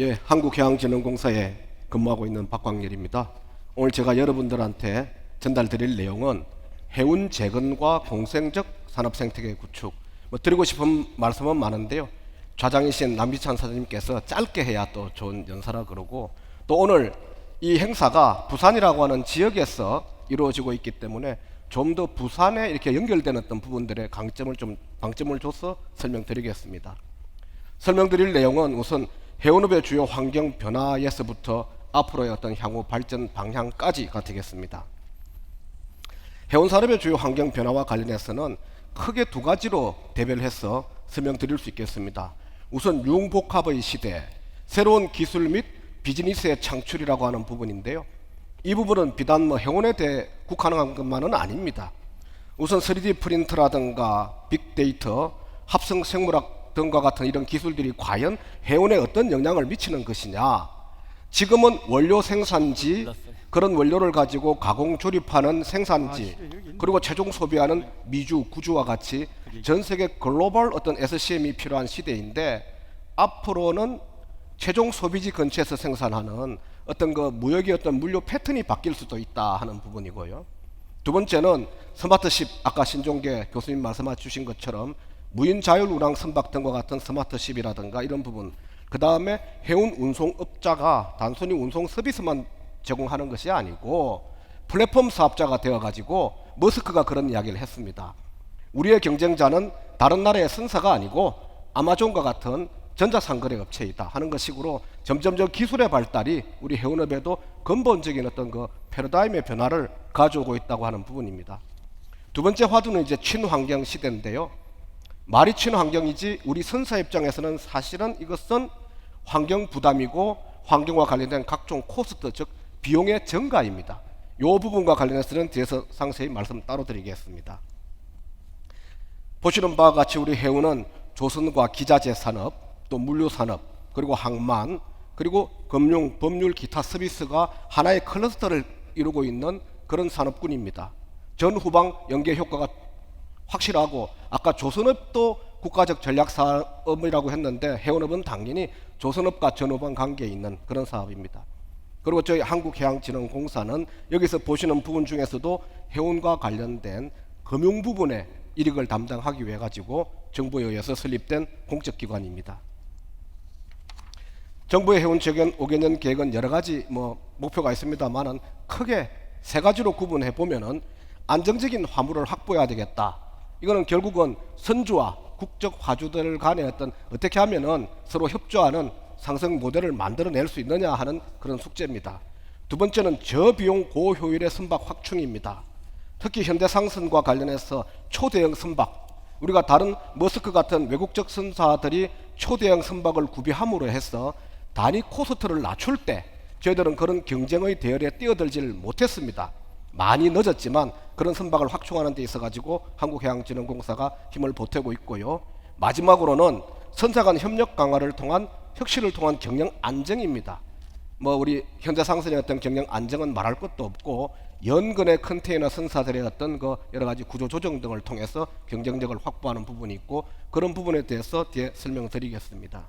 예, 한국해양진흥공사에 근무하고 있는 박광렬입니다. 오늘 제가 여러분들한테 전달드릴 내용은 해운 재건과 공생적 산업 생태계 구축. 뭐 드리고 싶은 말씀은 많은데요. 좌장이신 남기찬 사장님께서 짧게 해야 또 좋은 연사라 그러고 또 오늘 이 행사가 부산이라고 하는 지역에서 이루어지고 있기 때문에 좀 더 부산에 이렇게 연결되는 어떤 부분들의 강점을 좀 방점을 줘서 설명드리겠습니다. 설명드릴 내용은 우선 해운업의 주요 환경 변화에서부터 앞으로의 어떤 향후 발전 방향까지가 되겠습니다. 해운 산업의 주요 환경 변화와 관련해서는 크게 두 가지로 대별을 해서 설명드릴 수 있겠습니다. 우선 융복합의 시대, 새로운 기술 및 비즈니스의 창출이라고 하는 부분인데요. 이 부분은 비단 뭐 해운에 대해 국한한 것만은 아닙니다. 우선 3D 프린터라든가 빅데이터, 합성 생물학 등과 같은 이런 기술들이 과연 해운에 어떤 영향을 미치는 것이냐? 지금은 원료 생산지 그런 원료를 가지고 가공 조립하는 생산지 그리고 최종 소비하는 미주 구주와 같이 전 세계 글로벌 어떤 SCM이 필요한 시대인데 앞으로는 최종 소비지 근처에서 생산하는 어떤 그 무역의 어떤 물류 패턴이 바뀔 수도 있다 하는 부분이고요. 두 번째는 스마트십 아까 신종계 교수님 말씀해 주신 것처럼 무인 자율 운항 선박 등과 같은 스마트십이라든가 이런 부분 그 다음에 해운 운송업자가 단순히 운송 서비스만 제공하는 것이 아니고 플랫폼 사업자가 되어가지고 머스크가 그런 이야기를 했습니다. 우리의 경쟁자는 다른 나라의 선사가 아니고 아마존과 같은 전자상거래 업체이다 하는 것식으로 점점점 기술의 발달이 우리 해운업에도 근본적인 어떤 그 패러다임의 변화를 가져오고 있다고 하는 부분입니다. 두 번째 화두는 이제 친환경 시대인데요. 말이 친환경이지 우리 선사 입장에서는 사실은 이것은 환경 부담이고 환경과 관련된 각종 코스트 즉 비용의 증가입니다. 이 부분과 관련해서는 뒤에서 상세히 말씀 따로 드리겠습니다. 보시는 바와 같이 우리 해운은 조선과 기자재 산업, 또 물류 산업, 그리고 항만, 그리고 금융, 법률, 기타 서비스가 하나의 클러스터를 이루고 있는 그런 산업군입니다. 전 후방 연계 효과가 확실하고 아까 조선업도 국가적 전략 사업이라고 했는데 해운업은 당연히 조선업과 전후방 관계에 있는 그런 사업입니다. 그리고 저희 한국해양진흥공사는 여기서 보시는 부분 중에서도 해운과 관련된 금융 부분의 이익을 담당하기 위해 가지고 정부에 의해서 설립된 공적 기관입니다. 정부의 해운 재건 5개년 계획은 여러 가지 뭐 목표가 있습니다만은 크게 세 가지로 구분해 보면은 안정적인 화물을 확보해야 되겠다. 이거는 결국은 선주와 국적 화주들 간의 어떤 어떻게 하면은 서로 협조하는 상승 모델을 만들어낼 수 있느냐 하는 그런 숙제입니다. 두 번째는 저비용 고효율의 선박 확충입니다. 특히 현대 상선과 관련해서 초대형 선박, 우리가 다른 머스크 같은 외국적 선사들이 초대형 선박을 구비함으로 해서 단위 코스트를 낮출 때 저희들은 그런 경쟁의 대열에 뛰어들지를 못했습니다. 많이 늦었지만 그런 선박을 확충하는 데 있어 가지고 한국해양진흥공사가 힘을 보태고 있고요. 마지막으로는 선사 간 협력 강화를 통한 혁신을 통한 경영 안정입니다. 뭐 우리 현재 상선의 어떤 경영 안정은 말할 것도 없고 연근의 컨테이너 선사들의 어떤 그 여러 가지 구조 조정 등을 통해서 경쟁력을 확보하는 부분이 있고 그런 부분에 대해서 뒤에 설명드리겠습니다.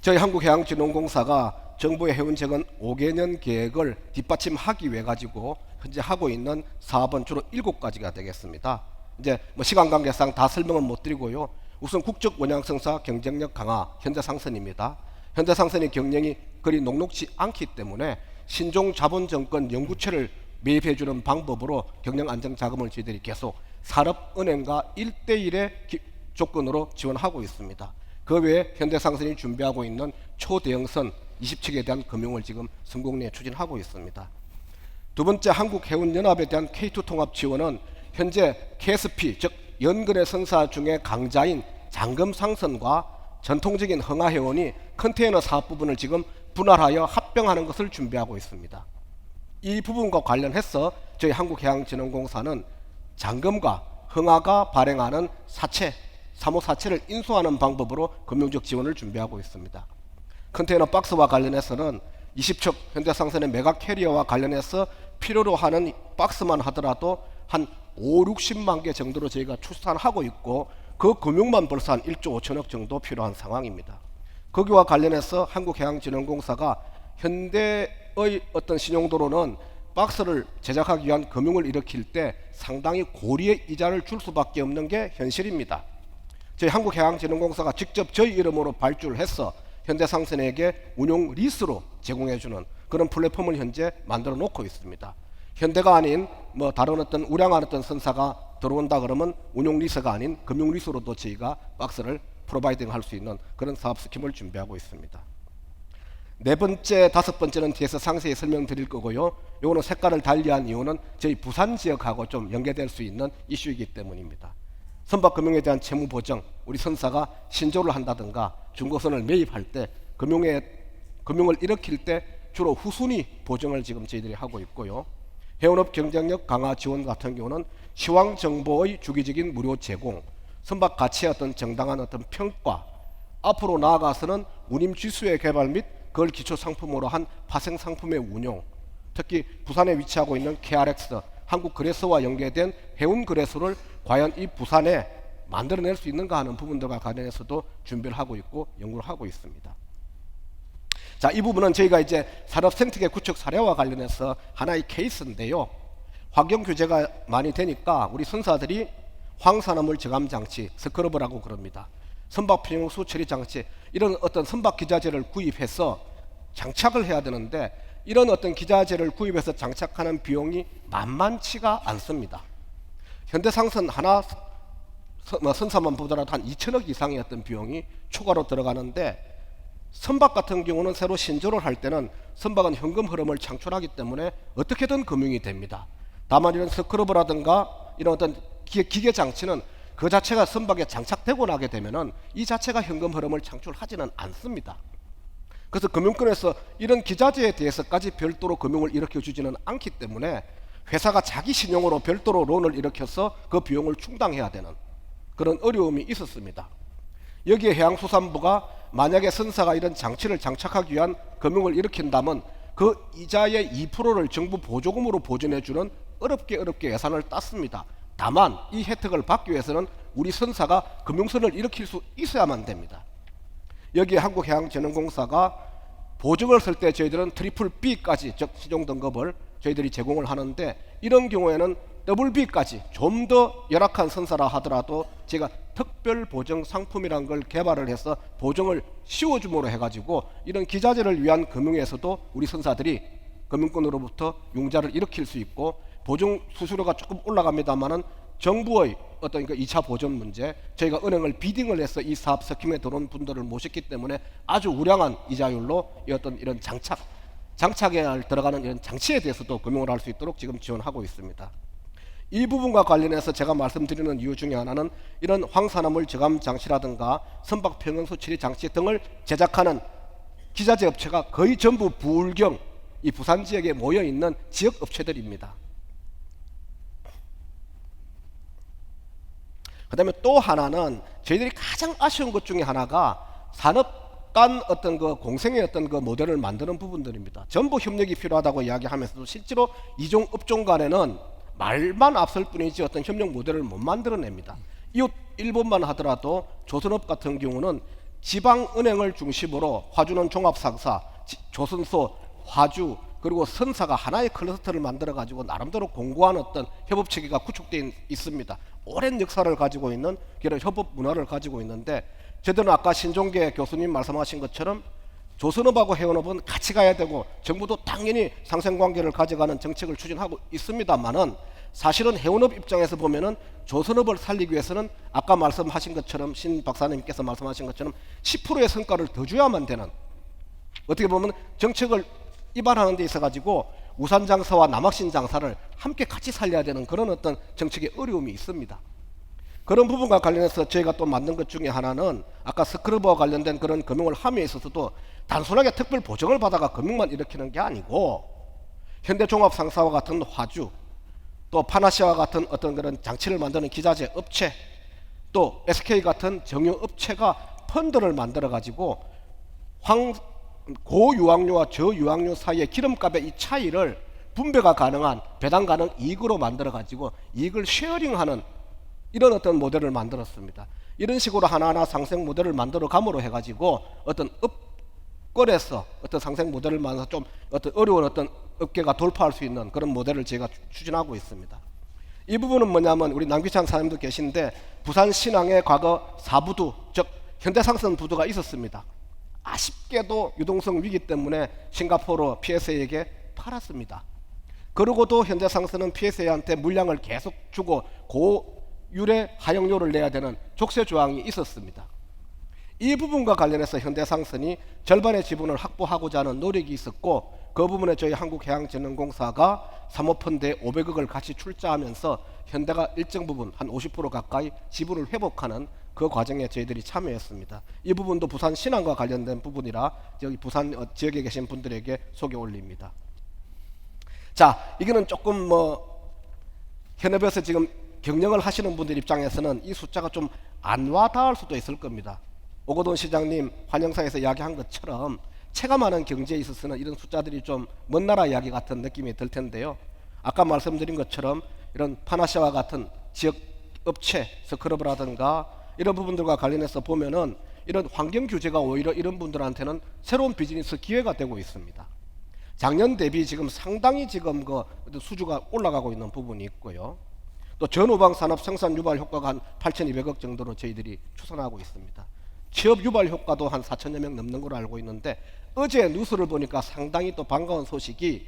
저희 한국해양진흥공사가 정부의 해운재건 5개년 계획을 뒷받침하기 위해 가지고 현재 하고 있는 사업은 주로 7가지가 되겠습니다. 이제 뭐 시간 관계상 다 설명은 못 드리고요. 우선 국적 원양성사 경쟁력 강화 현대 상선입니다. 현대 상선의 경영이 그리 녹록지 않기 때문에 신종 자본 정권 연구체를 매입해 주는 방법으로 경영 안정 자금을 저희들이 계속 산업은행과 1대1의 조건으로 지원하고 있습니다. 그 외에 현대상선이 준비하고 있는 초대형선 20척에 대한 금융을 지금 성공 내에 추진하고 있습니다. 두 번째 한국해운연합에 대한 K2 통합 지원은 현재 KSP 즉 연근의 선사 중에 강자인 장금상선과 전통적인 흥하해운이 컨테이너 사업 부분을 지금 분할하여 합병하는 것을 준비하고 있습니다. 이 부분과 관련해서 저희 한국해양진흥공사는 장금과 흥하가 발행하는 사채, 사모 사채를 인수하는 방법으로 금융적 지원을 준비하고 있습니다. 컨테이너 박스와 관련해서는 20척 현대상선의 메가 캐리어와 관련해서 필요로 하는 박스만 하더라도 한 5, 60만 개 정도로 저희가 출산하고 있고 그 금융만 벌써 한 1조 5천억 정도 필요한 상황입니다. 거기와 관련해서 한국해양진흥공사가 현대의 어떤 신용도로는 박스를 제작하기 위한 금융을 일으킬 때 상당히 고리의 이자를 줄 수밖에 없는 게 현실입니다. 저희 한국해양진흥공사가 직접 저희 이름으로 발주를 해서 현대상선에게 운용 리스로 제공해주는 그런 플랫폼을 현재 만들어 놓고 있습니다. 현대가 아닌 뭐 다른 어떤 우량한 어떤 선사가 들어온다 그러면 운용 리스가 아닌 금융 리스로도 저희가 박스를 프로바이딩 할 수 있는 그런 사업 스킴을 준비하고 있습니다. 네 번째, 다섯 번째는 뒤에서 상세히 설명드릴 거고요. 요거는 색깔을 달리한 이유는 저희 부산 지역하고 좀 연계될 수 있는 이슈이기 때문입니다. 선박금융에 대한 채무 보정, 우리 선사가 신조를 한다든가 중고선을 매입할 때 금융에 금융을 일으킬 때 주로 후순위 보정을 지금 저희들이 하고 있고요. 해운업 경쟁력 강화 지원 같은 경우는 시황 정보의 주기적인 무료 제공, 선박 가치의 어떤 정당한 어떤 평가, 앞으로 나아가서는 운임 지수의 개발 및 그걸 기초 상품으로 한 파생 상품의 운용, 특히 부산에 위치하고 있는 KRX 한국 거래소와 연계된 해운 거래소를 과연 이 부산에 만들어낼 수 있는가 하는 부분들과 관련해서도 준비를 하고 있고 연구를 하고 있습니다. 자, 이 부분은 저희가 이제 산업 생태계 구축 사례와 관련해서 하나의 케이스인데요. 환경 규제가 많이 되니까 우리 선사들이 황산화물 저감 장치, 스크러버라고 그럽니다. 선박 필용수 처리 장치 이런 어떤 선박 기자재를 구입해서 장착을 해야 되는데 이런 어떤 기자재를 구입해서 장착하는 비용이 만만치가 않습니다. 현대상선 하나 선- 뭐 선사만 보더라도 한 2천억 이상의 어떤 비용이 추가로 들어가는데 선박 같은 경우는 새로 신조를 할 때는 선박은 현금 흐름을 창출하기 때문에 어떻게든 금융이 됩니다. 다만 이런 스크러브라든가 이런 어떤 기계, 기계 장치는 그 자체가 선박에 장착되고 나게 되면은 이 자체가 현금 흐름을 창출하지는 않습니다. 그래서 금융권에서 이런 기자재에 대해서까지 별도로 금융을 일으켜 주지는 않기 때문에 회사가 자기 신용으로 별도로 론을 일으켜서 그 비용을 충당해야 되는 그런 어려움이 있었습니다. 여기에 해양수산부가 만약에 선사가 이런 장치를 장착하기 위한 금융을 일으킨다면 그 이자의 2%를 정부 보조금으로 보전해 주는 어렵게 어렵게 예산을 땄습니다. 다만 이 혜택을 받기 위해서는 우리 선사가 금융선을 일으킬 수 있어야만 됩니다. 여기에 한국해양진흥공사가 보증을 쓸 때 저희들은 트리플 B까지 즉 시종 등급을 저희들이 제공을 하는데 이런 경우에는 더블 B까지 좀 더 열악한 선사라 하더라도 제가 특별 보증 상품이란 걸 개발을 해서 보증을 씌워줌으로 해가지고 이런 기자재를 위한 금융에서도 우리 선사들이 금융권으로부터 융자를 일으킬 수 있고 보증 수수료가 조금 올라갑니다만은 정부의 어떤 그 2차 보전 문제 저희가 은행을 비딩을 해서 이 사업 스킴에 들어온 분들을 모셨기 때문에 아주 우량한 이자율로 이 어떤 이런 장착 장착에 들어가는 이런 장치에 대해서도 금융을 할 수 있도록 지금 지원하고 있습니다. 이 부분과 관련해서 제가 말씀드리는 이유 중에 하나는 이런 황산화물 저감 장치라든가 선박 평형수 처리 장치 등을 제작하는 기자재 업체가 거의 전부 부울경 이 부산 지역에 모여 있는 지역 업체들입니다. 그다음에 또 하나는 저희들이 가장 아쉬운 것 중에 하나가 산업 간 어떤 그 공생의 어떤 그 모델을 만드는 부분들입니다. 전부 협력이 필요하다고 이야기하면서도 실제로 이종 업종 간에는 말만 앞설 뿐이지 어떤 협력 모델을 못 만들어냅니다. 이웃 일본만 하더라도 조선업 같은 경우는 지방은행을 중심으로 화주는 종합상사, 지- 조선소, 화주 그리고 선사가 하나의 클러스터를 만들어 가지고 나름대로 공고한 어떤 협업 체계가 구축되어 있습니다. 오랜 역사를 가지고 있는 그런 협업 문화를 가지고 있는데 저들은 아까 신종계 교수님 말씀하신 것처럼 조선업하고 해운업은 같이 가야 되고 정부도 당연히 상생관계를 가져가는 정책을 추진하고 있습니다만은 사실은 해운업 입장에서 보면은 조선업을 살리기 위해서는 아까 말씀하신 것처럼 신 박사님께서 말씀하신 것처럼 10%의 성과를 더 줘야만 되는 어떻게 보면 정책을 입안하는 데 있어 가지고 우산 장사와 남학신 장사를 함께 같이 살려야 되는 그런 어떤 정책의 어려움이 있습니다. 그런 부분과 관련해서 저희가 또 만든 것 중에 하나는 아까 스크러버와 관련된 그런 금융을 함에 있어서도 단순하게 특별 보정을 받아가 금융만 일으키는 게 아니고 현대종합상사와 같은 화주 또 파나시아와 같은 어떤 그런 장치를 만드는 기자재 업체 또 SK 같은 정유 업체가 펀드를 만들어 가지고 황 고유황료와 저유황료 사이의 기름값의 이 차이를 분배가 가능한 배당 가능 이익으로 만들어 가지고 이익을 쉐어링하는 이런 어떤 모델을 만들었습니다. 이런 식으로 하나하나 상생 모델을 만들어 감으로 해가지고 어떤 업권에서 어떤 상생 모델을 만들어서 좀 어떤 어려운 어떤 업계가 돌파할 수 있는 그런 모델을 제가 추- 추진하고 있습니다. 이 부분은 뭐냐면 우리 남기창 사장님도 계신데 부산 신항의 과거 사부두 즉 현대상선 부두가 있었습니다. 아쉽게도 유동성 위기 때문에 싱가포르 PSA에게 팔았습니다. 그러고도 현대상선은 PSA한테 물량을 계속 주고 고 율의 하용료를 내야 되는 족쇄 조항이 있었습니다. 이 부분과 관련해서 현대상선이 절반의 지분을 확보하고자 하는 노력이 있었고 그 부분에 저희 한국해양진흥공사가 사모펀드에 500억을 같이 출자하면서 현대가 일정 부분 한 50% 가까이 지분을 회복하는 그 과정에 저희들이 참여했습니다. 이 부분도 부산 신항과 관련된 부분이라 여기 부산 어, 지역에 계신 분들에게 소개 올립니다. 자, 이거는 조금 뭐 현업에서 지금 경영을 하시는 분들 입장에서는 이 숫자가 좀 안 와닿을 수도 있을 겁니다. 오거돈 시장님 환영사에서 이야기한 것처럼 체감하는 경제에 있어서는 이런 숫자들이 좀 먼 나라 이야기 같은 느낌이 들 텐데요. 아까 말씀드린 것처럼 이런 파나시아와 같은 지역 업체 스크럽이라든가 이런 부분들과 관련해서 보면은 이런 환경 규제가 오히려 이런 분들한테는 새로운 비즈니스 기회가 되고 있습니다. 작년 대비 지금 상당히 지금 그 수주가 올라가고 있는 부분이 있고요. 또 전후방 산업 생산 유발 효과가 한 8,200억 정도로 저희들이 추산하고 있습니다. 취업 유발 효과도 한 4천여 명 넘는 걸로 알고 있는데 어제 뉴스를 보니까 상당히 또 반가운 소식이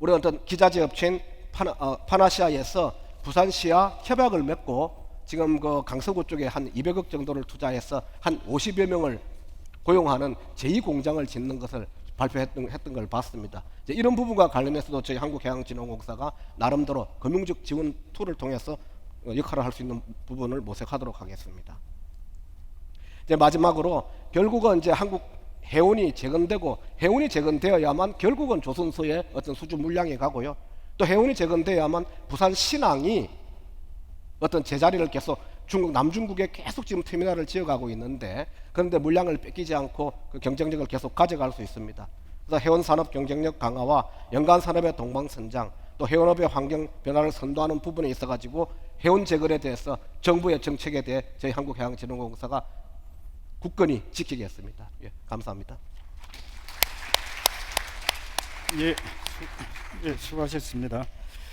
우리 어떤 기자재 업체인 파나, 어, 파나시아에서 부산시와 협약을 맺고 지금 그 강서구 쪽에 한 200억 정도를 투자해서 한 50여 명을 고용하는 제2공장을 짓는 것을 발표했던 했던 걸 봤습니다. 이제 이런 부분과 관련해서도 저희 한국해양진흥공사가 나름대로 금융적 지원 툴을 통해서 어, 역할을 할 수 있는 부분을 모색하도록 하겠습니다. 이제 마지막으로 결국은 이제 한국 해운이 재건되고 해운이 재건되어야만 결국은 조선소의 어떤 수주 물량이 가고요. 또 해운이 재건되어야만 부산 신항이 어떤 제자리를 계속 중국 남중국에 계속 지금 터미널을 지어가고 있는데 그런데 물량을 뺏기지 않고 그 경쟁력을 계속 가져갈 수 있습니다. 그래서 해운 산업 경쟁력 강화와 연간 산업의 동방선장 또 해운업의 환경 변화를 선도하는 부분에 있어 가지고 해운 재건에 대해서 정부의 정책에 대해 저희 한국해양진흥공사가 굳건히 지키겠습니다. 예, 감사합니다. 예, 수, 예, 수고하셨습니다.